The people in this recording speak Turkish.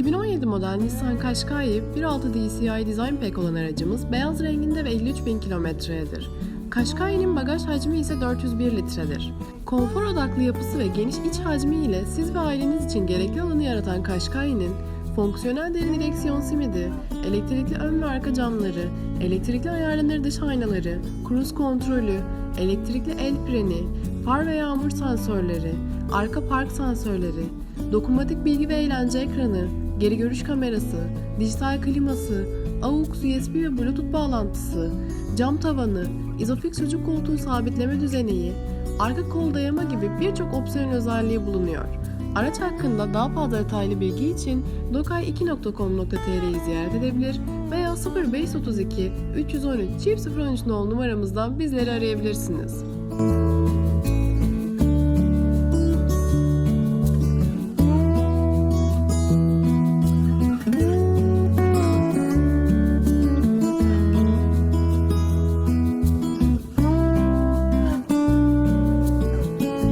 üreten Nissan Qashqai 1.6 DCI Design Pack olan aracımız beyaz renginde ve 53.000 kilometredir. Qashqai'nin bagaj hacmi ise 401 litredir. Konfor odaklı yapısı ve geniş iç hacmi ile siz ve aileniz için gerekli alanı yaratan Qashqai'nin fonksiyonel deri direksiyon simidi, elektrikli ön ve arka camları, elektrikli ayarlanır dış aynaları, kruz kontrolü, elektrikli el freni, far ve yağmur sensörleri, arka park sensörleri, dokunmatik bilgi ve eğlence ekranı, geri görüş kamerası, dijital kliması, AUX, USB ve Bluetooth bağlantısı, cam tavanı, izofix çocuk koltuğu sabitleme düzeneği, arka kol dayama gibi birçok opsiyonel özelliği bulunuyor. Araç hakkında daha fazla detaylı bilgi için dokay2.com.tr'yi ziyaret edebilir veya 0532 313 013 nol numaramızdan bizleri arayabilirsiniz.